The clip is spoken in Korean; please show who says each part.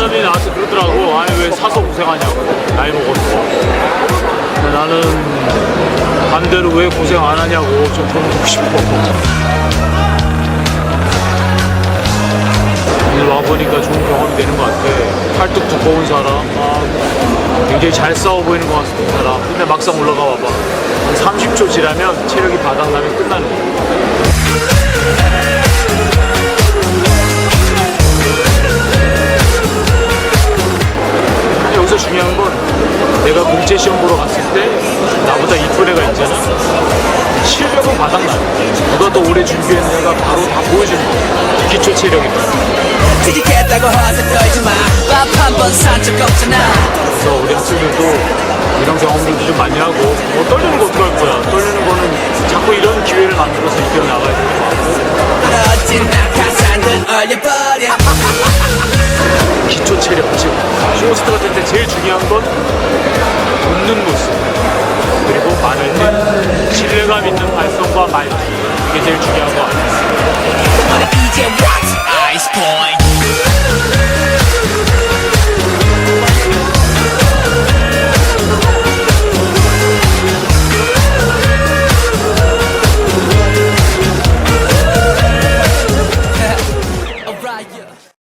Speaker 1: 사람이 나한테 그러더라고. 아니 왜 사서 고생하냐고. 나이 먹었어 근데 나는 반대로 왜 고생 안 하냐고 좀 보고 싶어. 오늘 와보니까 좋은 경험이 되는 것 같아. 팔뚝 두꺼운 사람. 아, 굉장히 잘 싸워 보이는 것 같은 사람 근데 막상 올라가 봐봐. 한 30초 지나면 체력이 바닥나면 끝나는 거야. 중요한 건 내가 공채 시험 보러 갔을 때 나보다 이쁜 애가 있잖아. 실력은 바닥나. 누가 더 오래 준비했느냐가 바로 다 보여주는 거야. 기초 체력이다.
Speaker 2: 뒤지겠다고 허세 떨지 마 밥 한번 산적 없잖아
Speaker 1: 그래서 우리 학생들도 이런 경험들도 좀 많이 하고 뭐 떨리는 거 어떡할 거야 떨리는 거는 자꾸 이런 기회를 만들어서 이겨 나가야 되는 거 같고
Speaker 2: 얼려버려
Speaker 1: 기초 체력 지금 쇼호스트 같을 때 제일 중요한 건 웃는 모습 그리고 때 신뢰감 있는 발성과 말 이게 제일 중요한 거? 아이